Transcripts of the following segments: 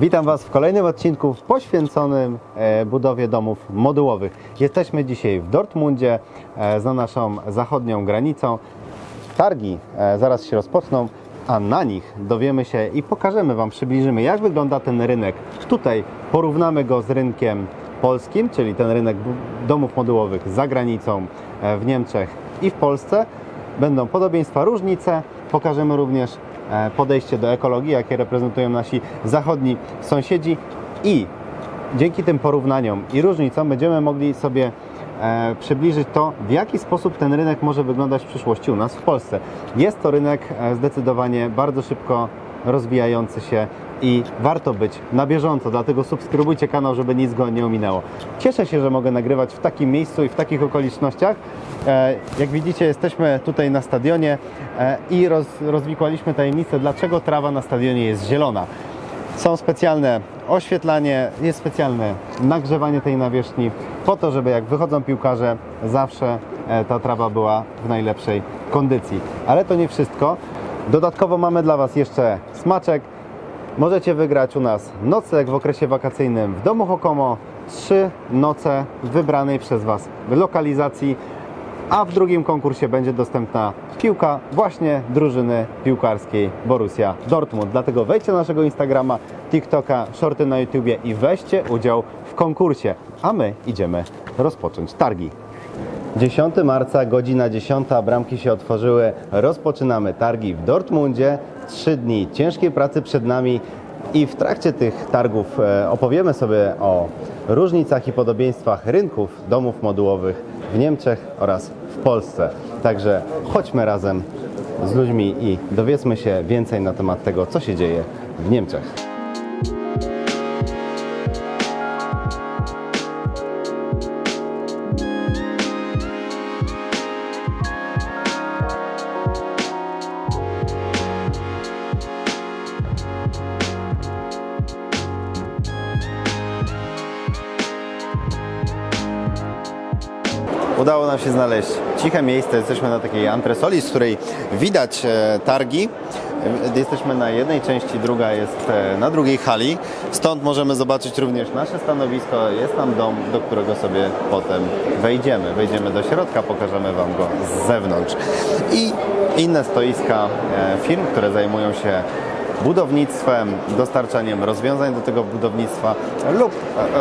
Witam Was w kolejnym odcinku poświęconym e, budowie domów modułowych. Jesteśmy dzisiaj w Dortmundzie, e, za naszą zachodnią granicą. Targi e, zaraz się rozpoczną, a na nich dowiemy się i pokażemy Wam, przybliżymy, jak wygląda ten rynek. Tutaj porównamy go z rynkiem polskim, czyli ten rynek domów modułowych za granicą w Niemczech i w Polsce. Będą podobieństwa, różnice. Pokażemy również podejście do ekologii, jakie reprezentują nasi zachodni sąsiedzi i dzięki tym porównaniom i różnicom będziemy mogli sobie e, przybliżyć to, w jaki sposób ten rynek może wyglądać w przyszłości u nas w Polsce. Jest to rynek e, zdecydowanie bardzo szybko rozwijający się i warto być na bieżąco, dlatego subskrybujcie kanał, żeby nic go nie ominęło. Cieszę się, że mogę nagrywać w takim miejscu i w takich okolicznościach. E, Jak widzicie, jesteśmy tutaj na stadionie e, i roz, rozwikłaliśmy tajemnicę, dlaczego trawa na stadionie jest zielona. Są specjalne oświetlanie, jest specjalne nagrzewanie tej nawierzchni po to, żeby jak wychodzą piłkarze, zawsze e, ta trawa była w najlepszej kondycji. Ale to nie wszystko. Dodatkowo mamy dla Was jeszcze smaczek. Możecie wygrać u nas nocleg w okresie wakacyjnym w domu Hokomo. Trzy noce wybranej przez Was lokalizacji a w drugim konkursie będzie dostępna piłka właśnie drużyny piłkarskiej Borussia Dortmund. Dlatego wejdźcie na naszego Instagrama, TikToka, shorty na YouTubie i weźcie udział w konkursie. A my idziemy rozpocząć targi. 10 marca, godzina 10, bramki się otworzyły. Rozpoczynamy targi w Dortmundzie. Trzy dni ciężkiej pracy przed nami i w trakcie tych targów e, opowiemy sobie o różnicach i podobieństwach rynków domów modułowych w Niemczech oraz w Polsce. Także chodźmy razem z ludźmi i dowiedzmy się więcej na temat tego, co się dzieje w Niemczech. Udało nam się znaleźć ciche miejsce. Jesteśmy na takiej antresoli, z której widać e, targi. E, Jesteśmy na jednej części, druga jest e, na drugiej hali. Stąd możemy zobaczyć również nasze stanowisko. Jest tam dom, do którego sobie potem wejdziemy. Wejdziemy do środka, pokażemy Wam go z zewnątrz. I inne stoiska firm, które zajmują się budownictwem, dostarczaniem rozwiązań do tego budownictwa lub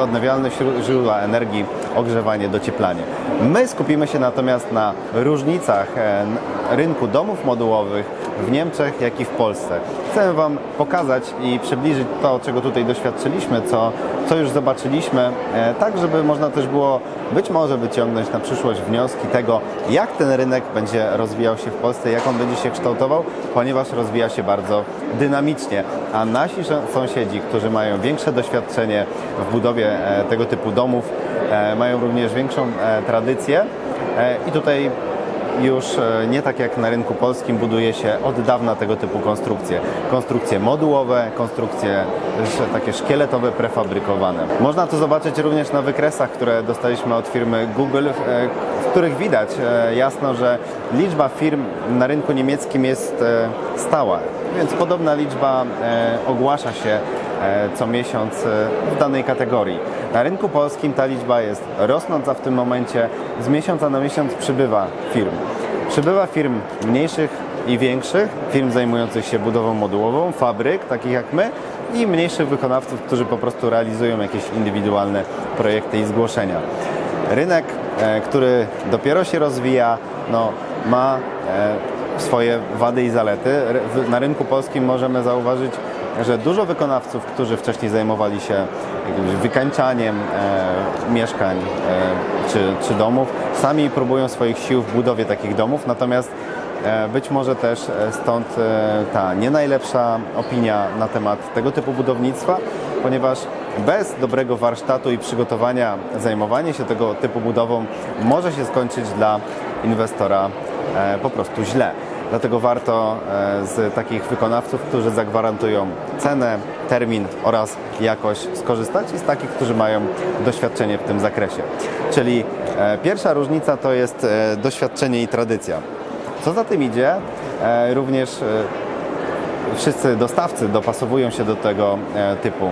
odnawialne źró- źródła energii, ogrzewanie, docieplanie. My skupimy się natomiast na różnicach e, rynku domów modułowych w Niemczech, jak i w Polsce. Chcemy Wam pokazać i przybliżyć to, czego tutaj doświadczyliśmy, co, co już zobaczyliśmy, e, tak żeby można też było być może wyciągnąć na przyszłość wnioski tego, jak ten rynek będzie rozwijał się w Polsce, jak on będzie się kształtował, ponieważ rozwija się bardzo dynamicznie, a nasi sąsiedzi, którzy mają większe doświadczenie w budowie e, tego typu domów, e, mają również większą tradycję i tutaj już e, nie tak jak na rynku polskim buduje się od dawna tego typu konstrukcje. Konstrukcje modułowe, konstrukcje takie szkieletowe, prefabrykowane. Można to zobaczyć również na wykresach, które dostaliśmy od firmy Google, e, w których widać e, jasno, że liczba firm na rynku niemieckim jest e, stała. Więc podobna liczba e, ogłasza się e, co miesiąc e, w danej kategorii. Na rynku polskim ta liczba jest rosnąca w tym momencie. Z miesiąca na miesiąc przybywa firm. Przybywa firm mniejszych i większych, firm zajmujących się budową modułową, fabryk, takich jak my, i mniejszych wykonawców, którzy po prostu realizują jakieś indywidualne projekty i zgłoszenia. Rynek, e, który dopiero się rozwija, no, ma e, swoje wady i zalety. Na rynku polskim możemy zauważyć, że dużo wykonawców, którzy wcześniej zajmowali się jakimś wykańczaniem e, mieszkań e, czy, czy domów, sami próbują swoich sił w budowie takich domów, natomiast e, być może też e, stąd e, ta nie najlepsza opinia na temat tego typu budownictwa, ponieważ bez dobrego warsztatu i przygotowania zajmowanie się tego typu budową może się skończyć dla inwestora po prostu źle. Dlatego warto e, z takich wykonawców, którzy zagwarantują cenę, termin oraz jakość skorzystać i z takich, którzy mają doświadczenie w tym zakresie. Czyli e, pierwsza różnica to jest e, doświadczenie i tradycja. Co za tym idzie, również wszyscy dostawcy dopasowują się do tego typu,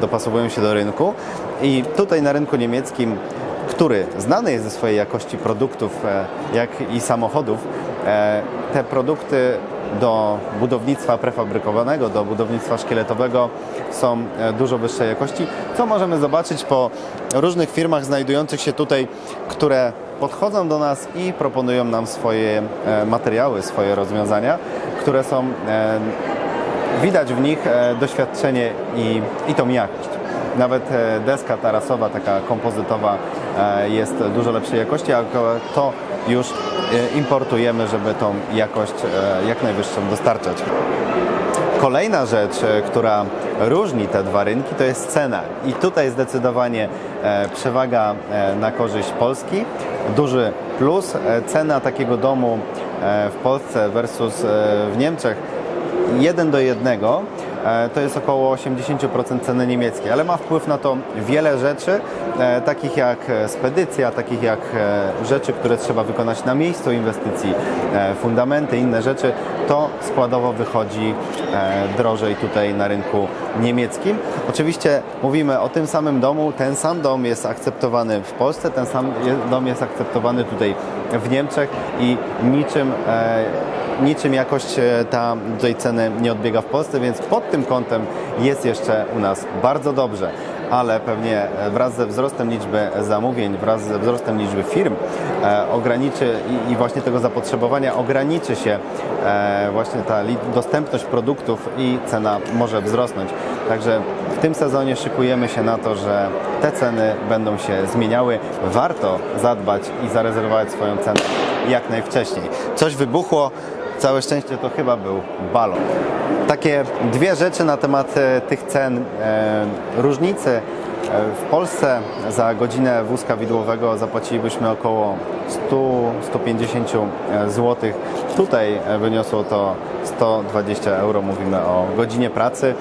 dopasowują się do rynku i tutaj na rynku niemieckim, który znany jest ze swojej jakości produktów, e, jak i samochodów, e, te produkty do budownictwa prefabrykowanego, do budownictwa szkieletowego są e, dużo wyższej jakości, co możemy zobaczyć po różnych firmach znajdujących się tutaj, które podchodzą do nas i proponują nam swoje materiały, swoje rozwiązania, które są widać w nich doświadczenie i, i tą jakość. Nawet deska tarasowa, taka kompozytowa jest dużo lepszej jakości, a to już e, importujemy, żeby tą jakość e, jak najwyższą dostarczać. Kolejna rzecz, e, która różni te dwa rynki, to jest cena. I tutaj zdecydowanie e, przewaga e, na korzyść Polski. Duży plus. E, Cena takiego domu e, w Polsce versus e, w Niemczech 1 do 1 to jest około 80% ceny niemieckiej, ale ma wpływ na to wiele rzeczy, e, takich jak e, spedycja, takich jak e, rzeczy, które trzeba wykonać na miejscu inwestycji, e, fundamenty, inne rzeczy. To składowo wychodzi e, drożej tutaj na rynku niemieckim. Oczywiście mówimy o tym samym domu, ten sam dom jest akceptowany w Polsce, ten sam dom jest akceptowany tutaj w Niemczech i niczym e, niczym jakość e, ta tutaj ceny nie odbiega w Polsce, więc pod tym kątem jest jeszcze u nas bardzo dobrze. Ale pewnie e, wraz ze wzrostem liczby zamówień, wraz ze wzrostem liczby firm e, ograniczy i, właśnie tego zapotrzebowania ograniczy się e, właśnie ta dostępność produktów i cena może wzrosnąć. Także w tym sezonie szykujemy się na to, że te ceny będą się zmieniały. Warto zadbać i zarezerwować swoją cenę jak najwcześniej. Coś wybuchło, całe szczęście to chyba był balon. Takie dwie rzeczy na temat e, tych cen. E, różnicy e, w Polsce za godzinę wózka widłowego zapłacilibyśmy około 100-150 zł. Tutaj wyniosło to 120 euro, mówimy o godzinie pracy.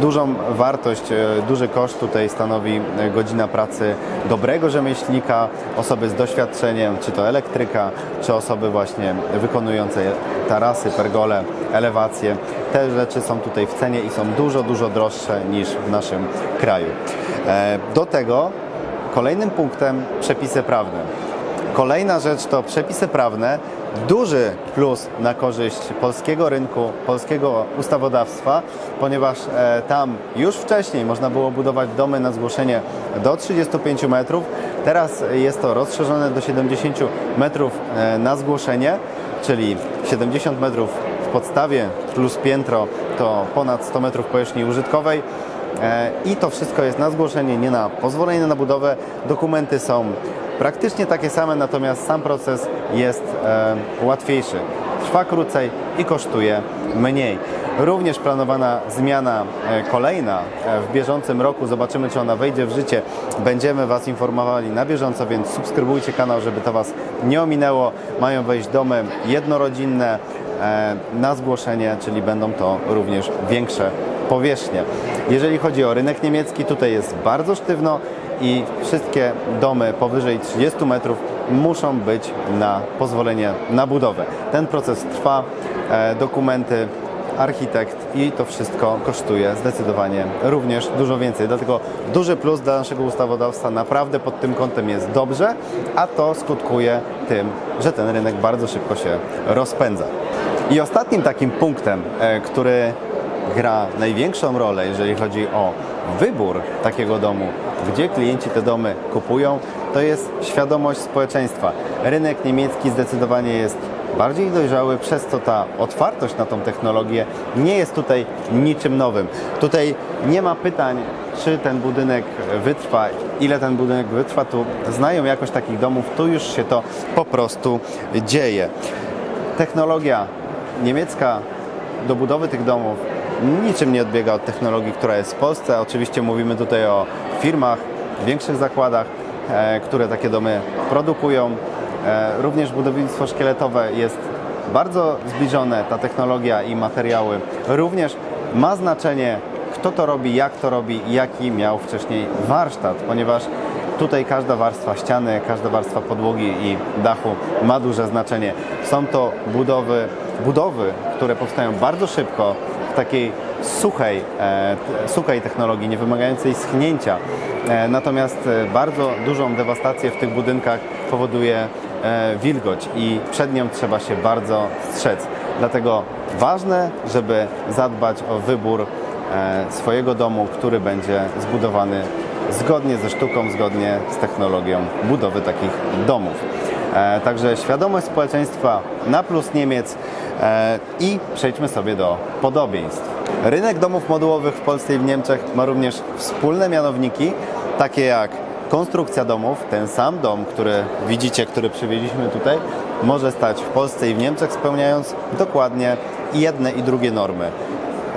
Dużą wartość, e, duży koszt tutaj stanowi e, godzina pracy dobrego rzemieślnika, osoby z doświadczeniem, czy to elektryka, czy osoby właśnie wykonujące tarasy, pergole, elewacje. Te rzeczy są tutaj w cenie i są dużo, dużo droższe niż w naszym kraju. E, Do tego kolejnym punktem przepisy prawne. Kolejna rzecz to przepisy prawne. Duży plus na korzyść polskiego rynku, polskiego ustawodawstwa, ponieważ e, tam już wcześniej można było budować domy na zgłoszenie do 35 metrów. Teraz jest to rozszerzone do 70 metrów e, na zgłoszenie, czyli 70 metrów w podstawie plus piętro to ponad 100 metrów powierzchni użytkowej. E, I to wszystko jest na zgłoszenie, nie na pozwolenie na budowę. Dokumenty są praktycznie takie same, natomiast sam proces jest e, łatwiejszy. Trwa krócej i kosztuje mniej. Również planowana zmiana e, kolejna w bieżącym roku. Zobaczymy, czy ona wejdzie w życie. Będziemy Was informowali na bieżąco, więc subskrybujcie kanał, żeby to Was nie ominęło. Mają wejść domy jednorodzinne na zgłoszenie, czyli będą to również większe powierzchnie. Jeżeli chodzi o rynek niemiecki, tutaj jest bardzo sztywno i wszystkie domy powyżej 30 metrów muszą być na pozwolenie na budowę. Ten proces trwa, e, dokumenty, architekt i to wszystko kosztuje zdecydowanie również dużo więcej. Dlatego duży plus dla naszego ustawodawstwa naprawdę pod tym kątem jest dobrze, a to skutkuje tym, że ten rynek bardzo szybko się rozpędza. I ostatnim takim punktem, e, który gra największą rolę, jeżeli chodzi o wybór takiego domu, gdzie klienci te domy kupują, to jest świadomość społeczeństwa. Rynek niemiecki zdecydowanie jest bardziej dojrzały, przez co ta otwartość na tą technologię nie jest tutaj niczym nowym. Tutaj nie ma pytań, czy ten budynek wytrwa, ile ten budynek wytrwa, tu znają jakość takich domów, tu już się to po prostu dzieje. Technologia niemiecka do budowy tych domów niczym nie odbiega od technologii, która jest w Polsce. Oczywiście mówimy tutaj o firmach, większych zakładach, e, które takie domy produkują. E, również budownictwo szkieletowe jest bardzo zbliżone, ta technologia i materiały. Również ma znaczenie, kto to robi, jak to robi, jaki miał wcześniej warsztat, ponieważ Tutaj każda warstwa ściany, każda warstwa podłogi i dachu ma duże znaczenie. Są to budowy, budowy które powstają bardzo szybko takiej suchej, e, suchej technologii, nie wymagającej schnięcia. E, natomiast e, bardzo dużą dewastację w tych budynkach powoduje wilgoć i przed nią trzeba się bardzo strzec. Dlatego ważne, żeby zadbać o wybór swojego domu, który będzie zbudowany zgodnie ze sztuką, zgodnie z technologią budowy takich domów. E, Także świadomość społeczeństwa na plus Niemiec e, i przejdźmy sobie do podobieństw. Rynek domów modułowych w Polsce i w Niemczech ma również wspólne mianowniki, takie jak konstrukcja domów. Ten sam dom, który widzicie, który przywieźliśmy tutaj, może stać w Polsce i w Niemczech, spełniając dokładnie jedne i drugie normy.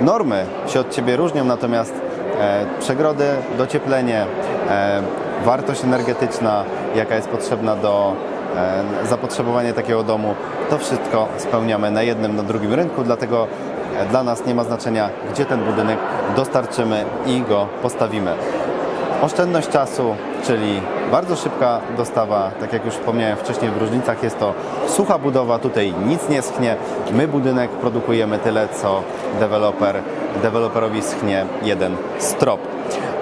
Normy się od Ciebie różnią, natomiast e, przegrody, docieplenie, e, wartość energetyczna, jaka jest potrzebna do e, zapotrzebowania takiego domu, to wszystko spełniamy na jednym, na drugim rynku, dlatego e, dla nas nie ma znaczenia, gdzie ten budynek dostarczymy i go postawimy. Oszczędność czasu, czyli bardzo szybka dostawa, tak jak już wspomniałem wcześniej w różnicach, jest to sucha budowa, tutaj nic nie schnie. My budynek produkujemy tyle, co deweloper, deweloperowi schnie jeden strop.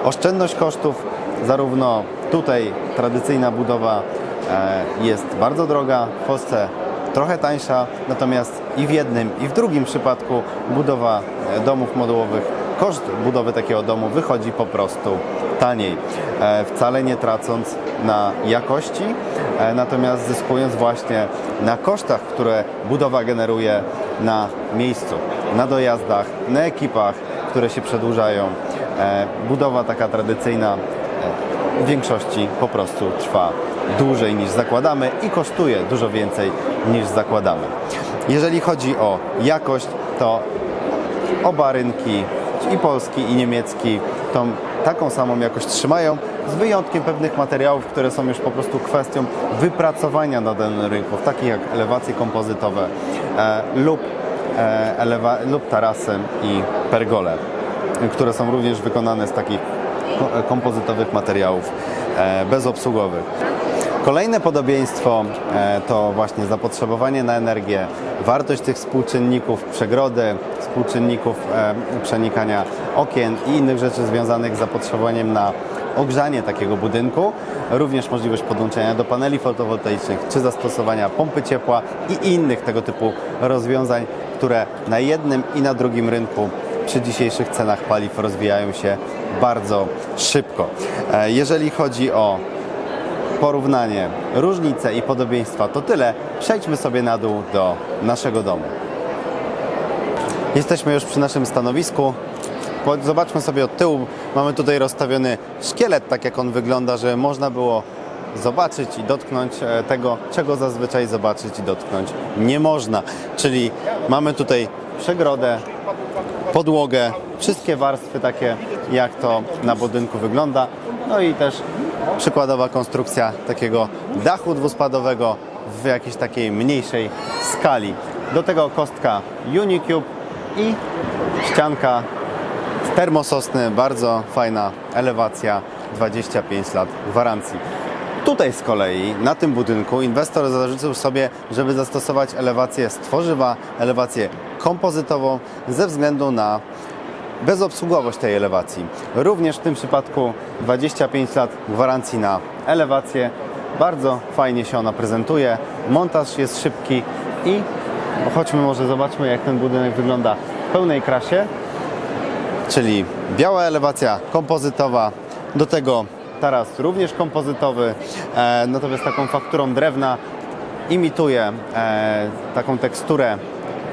Oszczędność kosztów, zarówno tutaj tradycyjna budowa jest bardzo droga, w Polsce trochę tańsza, natomiast i w jednym, i w drugim przypadku budowa e, domów modułowych, koszt budowy takiego domu wychodzi po prostu taniej, e, wcale nie tracąc na jakości, e, natomiast zyskując właśnie na kosztach, które budowa generuje na miejscu, na dojazdach, na ekipach, które się przedłużają. E, Budowa taka tradycyjna w większości po prostu trwa dłużej niż zakładamy i kosztuje dużo więcej niż zakładamy. Jeżeli chodzi o jakość, to oba rynki, i polski, i niemiecki, tą taką samą jakość trzymają, z wyjątkiem pewnych materiałów, które są już po prostu kwestią wypracowania na danym rynku, takich jak elewacje kompozytowe e, lub, e, elewa- lub tarasy i pergole, które są również wykonane z takich ko- kompozytowych materiałów e, bezobsługowych. Kolejne podobieństwo e, to właśnie zapotrzebowanie na energię, wartość tych współczynników przegrody, współczynników e, przenikania okien i innych rzeczy związanych z zapotrzebowaniem na ogrzanie takiego budynku, również możliwość podłączenia do paneli fotowoltaicznych czy zastosowania pompy ciepła i innych tego typu rozwiązań, które na jednym i na drugim rynku przy dzisiejszych cenach paliw rozwijają się bardzo szybko. E, Jeżeli chodzi o porównanie, różnice i podobieństwa, to tyle. Przejdźmy sobie na dół do naszego domu. Jesteśmy już przy naszym stanowisku. Zobaczmy sobie od tyłu. Mamy tutaj rozstawiony szkielet, tak jak on wygląda, że można było zobaczyć i dotknąć e, tego, czego zazwyczaj zobaczyć i dotknąć nie można. Czyli mamy tutaj przegrodę, podłogę, wszystkie warstwy takie, jak to na budynku wygląda. No i też przykładowa konstrukcja takiego dachu dwuspadowego w jakiejś takiej mniejszej skali. Do tego kostka Unicube i ścianka termososny, bardzo fajna elewacja, 25 lat gwarancji. Tutaj z kolei, na tym budynku, inwestor zażyczył sobie, żeby zastosować elewację z tworzywa, elewację kompozytową ze względu na bezobsługowość tej elewacji. Również w tym przypadku 25 lat gwarancji na elewację. Bardzo fajnie się ona prezentuje. Montaż jest szybki i chodźmy może zobaczmy jak ten budynek wygląda w pełnej krasie. Czyli biała elewacja kompozytowa, do tego taras również kompozytowy, e, natomiast taką fakturą drewna imituje e, taką teksturę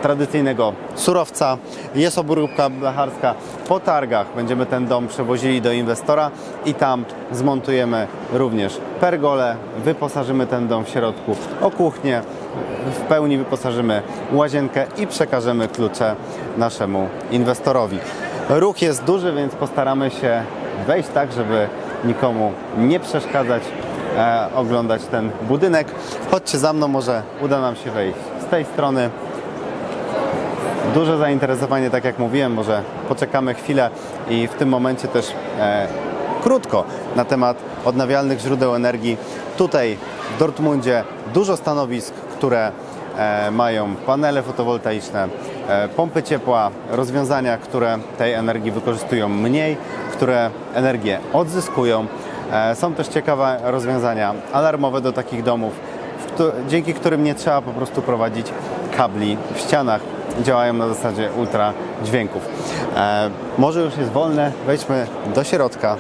tradycyjnego surowca. Jest obróbka blacharska. Po targach będziemy ten dom przewozili do inwestora i tam zmontujemy również pergolę, wyposażymy ten dom w środku o kuchnię, w pełni wyposażymy łazienkę i przekażemy klucze naszemu inwestorowi. Ruch jest duży, więc postaramy się wejść tak, żeby nikomu nie przeszkadzać, e, oglądać ten budynek. Chodźcie za mną, może uda nam się wejść z tej strony. Duże zainteresowanie, tak jak mówiłem, może poczekamy chwilę i w tym momencie też e, krótko na temat odnawialnych źródeł energii. Tutaj w Dortmundzie dużo stanowisk, które e, mają panele fotowoltaiczne, e, pompy ciepła, rozwiązania, które tej energii wykorzystują mniej, które energię odzyskują. E, Są też ciekawe rozwiązania alarmowe do takich domów, dzięki którym nie trzeba po prostu prowadzić kabli w ścianach. Działają na zasadzie ultra dźwięków. E, Może już jest wolne, wejdźmy do środka.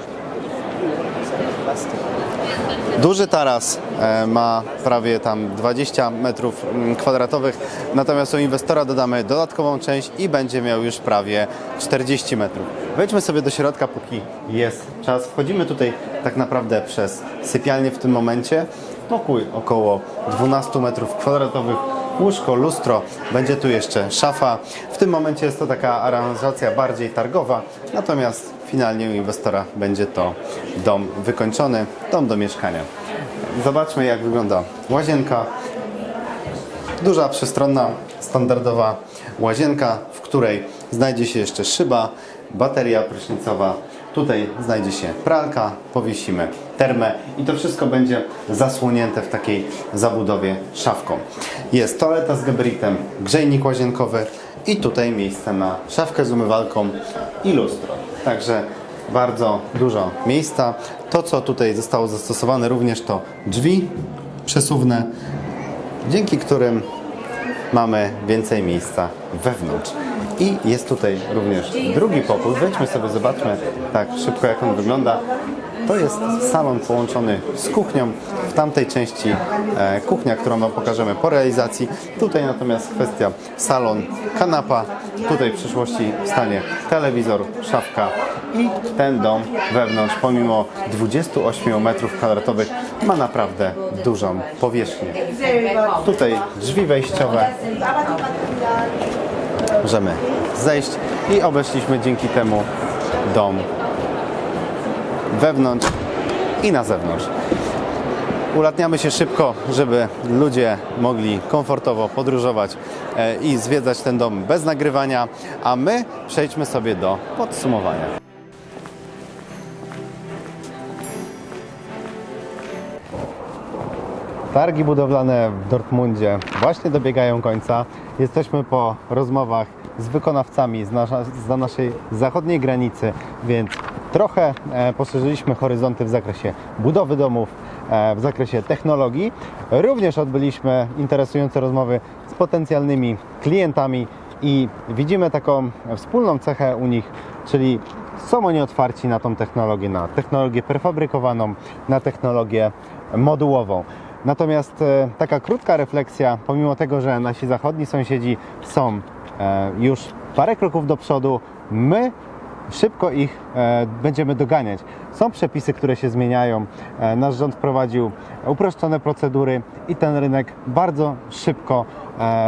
Duży taras e, ma prawie tam 20 metrów mm, kwadratowych, natomiast u inwestora dodamy dodatkową część i będzie miał już prawie 40 metrów. Wejdźmy sobie do środka, póki jest czas. Wchodzimy tutaj tak naprawdę przez sypialnię w tym momencie. Pokój około 12 metrów kwadratowych, łóżko, lustro, będzie tu jeszcze szafa. W tym momencie jest to taka aranżacja bardziej targowa, natomiast finalnie u inwestora będzie to dom wykończony, dom do mieszkania. Zobaczmy jak wygląda łazienka. Duża, przestronna, standardowa łazienka, w której znajdzie się jeszcze szyba, bateria prysznicowa. Tutaj znajdzie się pralka, powiesimy termę i to wszystko będzie zasłonięte w takiej zabudowie szafką. Jest toaleta z gabaritem, grzejnik łazienkowy i tutaj miejsce na szafkę z umywalką i lustro. Także bardzo dużo miejsca. To, co tutaj zostało zastosowane również to drzwi przesuwne, dzięki którym mamy więcej miejsca wewnątrz. I jest tutaj również drugi pokój. Wejdźmy sobie, zobaczmy tak szybko jak on wygląda. To jest salon połączony z kuchnią. W tamtej części e, kuchnia, którą Wam pokażemy po realizacji. Tutaj natomiast kwestia salon, kanapa. Tutaj w przyszłości stanie telewizor, szafka i ten dom wewnątrz, pomimo 28 metrów kwadratowych, ma naprawdę dużą powierzchnię. Tutaj drzwi wejściowe. Możemy zejść i obeszliśmy dzięki temu dom wewnątrz i na zewnątrz. Ulatniamy się szybko, żeby ludzie mogli komfortowo podróżować e, i zwiedzać ten dom bez nagrywania, a my przejdźmy sobie do podsumowania. Targi budowlane w Dortmundzie właśnie dobiegają końca. Jesteśmy po rozmowach z wykonawcami z, nasza, z naszej zachodniej granicy, więc trochę e, poszerzyliśmy horyzonty w zakresie budowy domów, e, w zakresie technologii. Również odbyliśmy interesujące rozmowy z potencjalnymi klientami i widzimy taką wspólną cechę u nich, czyli są oni otwarci na tą technologię, na technologię prefabrykowaną, na technologię modułową. Natomiast e, taka krótka refleksja, pomimo tego, że nasi zachodni sąsiedzi są e, już parę kroków do przodu, my szybko ich e, będziemy doganiać. Są przepisy, które się zmieniają. Nasz rząd wprowadził uproszczone procedury i ten rynek bardzo szybko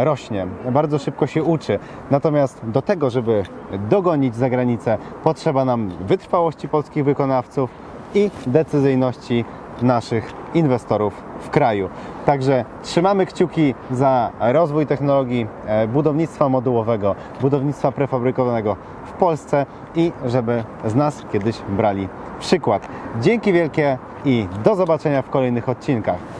rośnie, bardzo szybko się uczy. Natomiast do tego, żeby dogonić za granicę, potrzeba nam wytrwałości polskich wykonawców i decyzyjności naszych inwestorów w kraju. Także trzymamy kciuki za rozwój technologii e, budownictwa modułowego, budownictwa prefabrykowanego w Polsce i żeby z nas kiedyś brali przykład. Dzięki wielkie i do zobaczenia w kolejnych odcinkach.